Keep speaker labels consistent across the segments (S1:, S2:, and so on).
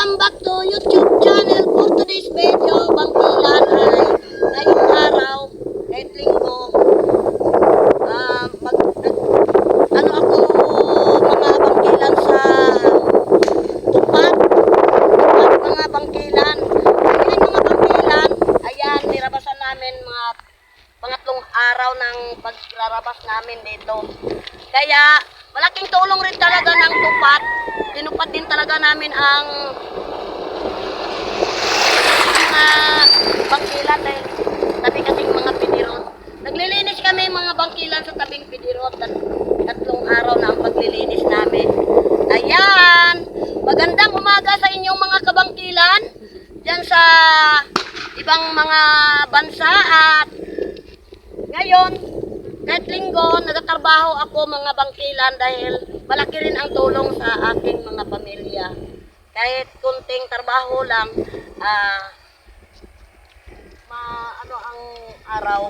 S1: Welcome back to YouTube channel for today's video. Bangkilan ay ngayong araw, kahit linggo, ah, mag, ano ako, mga bangkilan sa tupat. Tupat mga bangkilan. Ayan mga bangkilan. Ayan, nirabasan namin mga pangatlong araw ng pagrarabas namin dito. Kaya, malaking tulong rin talaga ng tupat. Tinupad din talaga namin ang mga bangkilan dahil tabi kasing mga pidirot. Naglilinis kami mga bangkilan sa tabing pidirot at tatlong araw na ang paglilinis namin. Ayan! Magandang umaga sa inyong mga kabangkilan dyan sa ibang mga bansa at ngayon, kahit linggo, nagtatrabaho ako mga bangkilan dahil malaki rin ang tulong sa aking mga pamilya. Kahit kunting trabaho lang, ah, ma, ano ang araw,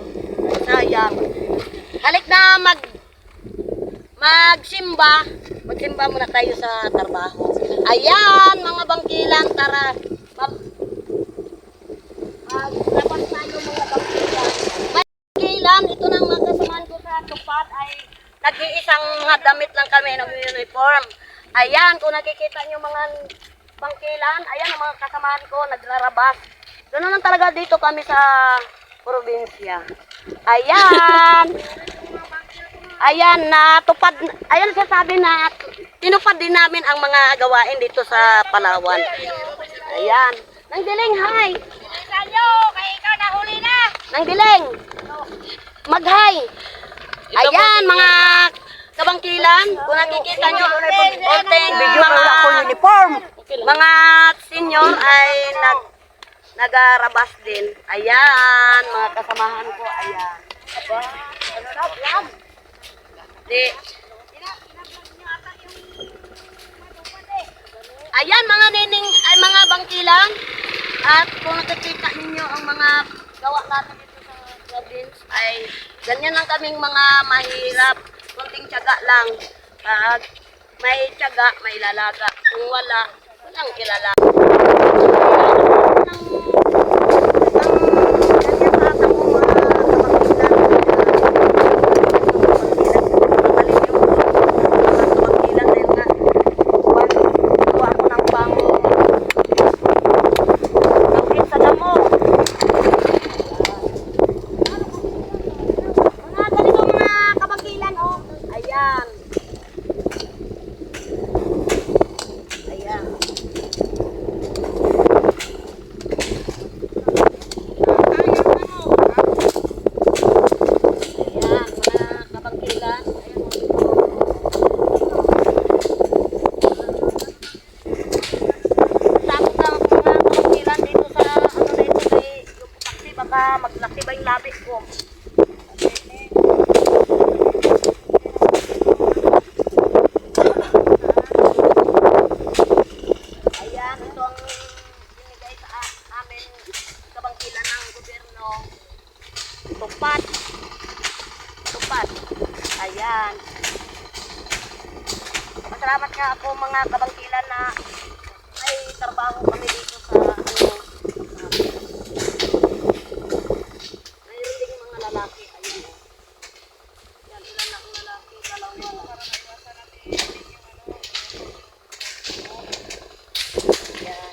S1: sayang. Halik na mag magsimba. Magsimba muna tayo sa trabaho. Ayan, mga bangkilan, tara. Mag, maglapas tayo mga bangkilan. Bangkilan, ito na ang mga kasamahan ko sa tupat ay nag-iisang mga damit lang kami ng uniform. Ayan, kung nakikita nyo mga bangkilan, ayan ang mga kasamahan ko, naglarabas. Doon naman talaga dito kami sa probinsya. Ayan! Ayan, natupad, ayan sasabi na tinupad din namin ang mga gawain dito sa Palawan. Ayan. Nang diling, hi!
S2: Sanyo, kay ikaw nahuli na.
S1: Nang diling! Mag-hi! Ayan, mga kabangkilan, kung nakikita nyo, konting mga,
S2: uniform.
S1: mga senior ay nag nagarabas din. Ayan, mga kasamahan ko, ayan. Di. Ayan mga nining, ay mga bangkilan. At kung nakikita ninyo ang mga gawa natin dito sa province ay ganyan lang kaming mga mahirap. Tiyaga lang. Pag may tiyaga, may lalaga. Kung wala, walang kilala. Ayan. Ayan. Ayan, mga kabangkilan. Tapos lang mga kabangkilan dito sa ano na ito kay yung taxi baka maglaki ba yung labi ko. Ayan, ito ang binigay sa a- amin kabangkilan ng gobyerno. Tupat. Tupat. Ayan. Masalamat nga ako mga kabangkilan na may trabaho kami dito sa ano. ah, Mayroon ding mga lalaki. Ayan. oh. Yan, ilan na ang lalaki. Dalawa. Ayan.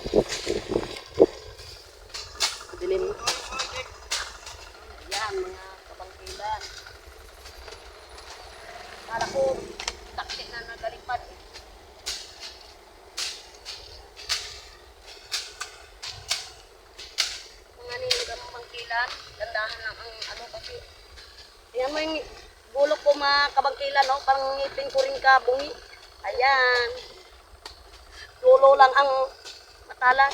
S1: Dilim. Ayan, mga kabangkilan. Kala ko, taksi na nagalipad. eh. Mga nilang kabangkilan, gandahan lang ang ano kasi. Mo yung bulok ko mga kabangkilan, no? Parang ngipin ko rin ka, bungi. Ayan. Dulo lang ang matalas.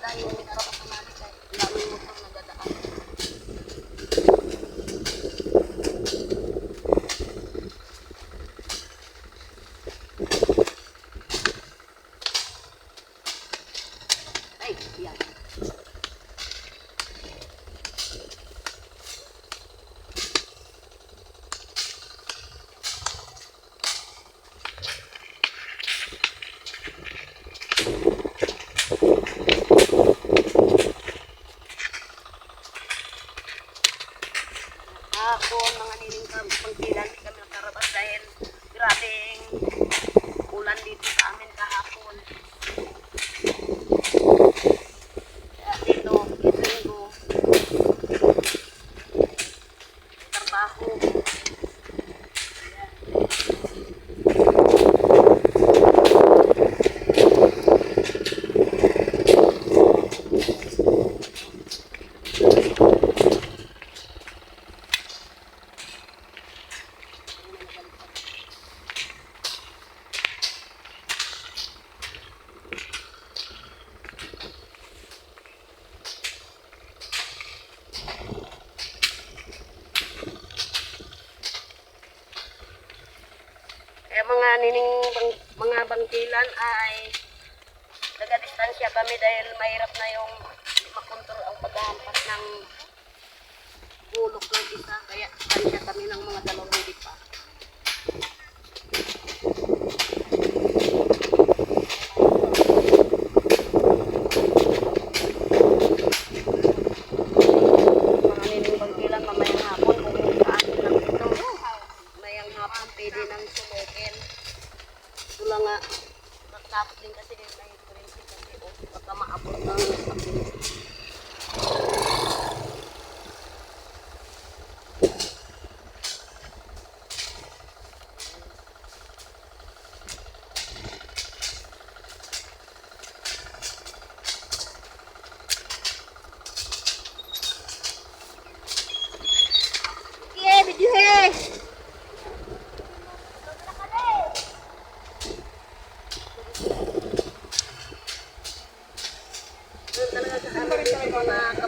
S1: Karapat namin kaya ang daming motor na dadaan. Ay, yan. Kahapon, mga nining pangkilan, hindi kami nakarabas dahil grabing ulan dito sa amin kahapon. Kaya dito, linggo, trabaho. Kaya mga nining bang, mga bangkilan ay nagadistansya kami dahil mahirap na yung makontrol ang paghahampas ng bulok ng isa. Kaya distansya kami ng mga dalawang pa. Mà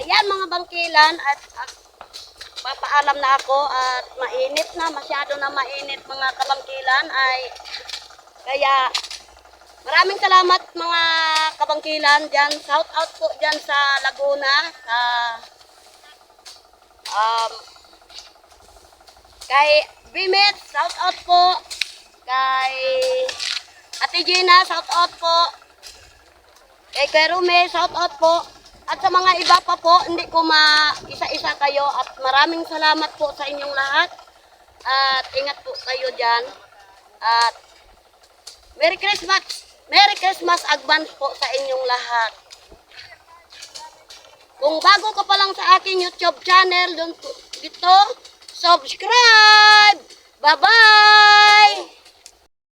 S1: Ayan mga bangkilan at, at papaalam na ako at mainit na, masyado na mainit mga kabangkilan ay kaya maraming salamat mga kabangkilan dyan. Shout out po dyan sa Laguna sa um, kay Bimet, shout out po kay Ate Gina, shout out po kay Kerume, shout out po. At sa mga iba pa po, hindi ko ma isa-isa kayo at maraming salamat po sa inyong lahat. At ingat po kayo dyan. At Merry Christmas! Merry Christmas advance po sa inyong lahat. Kung bago ka pa lang sa aking YouTube channel, po, dito, subscribe! Bye-bye!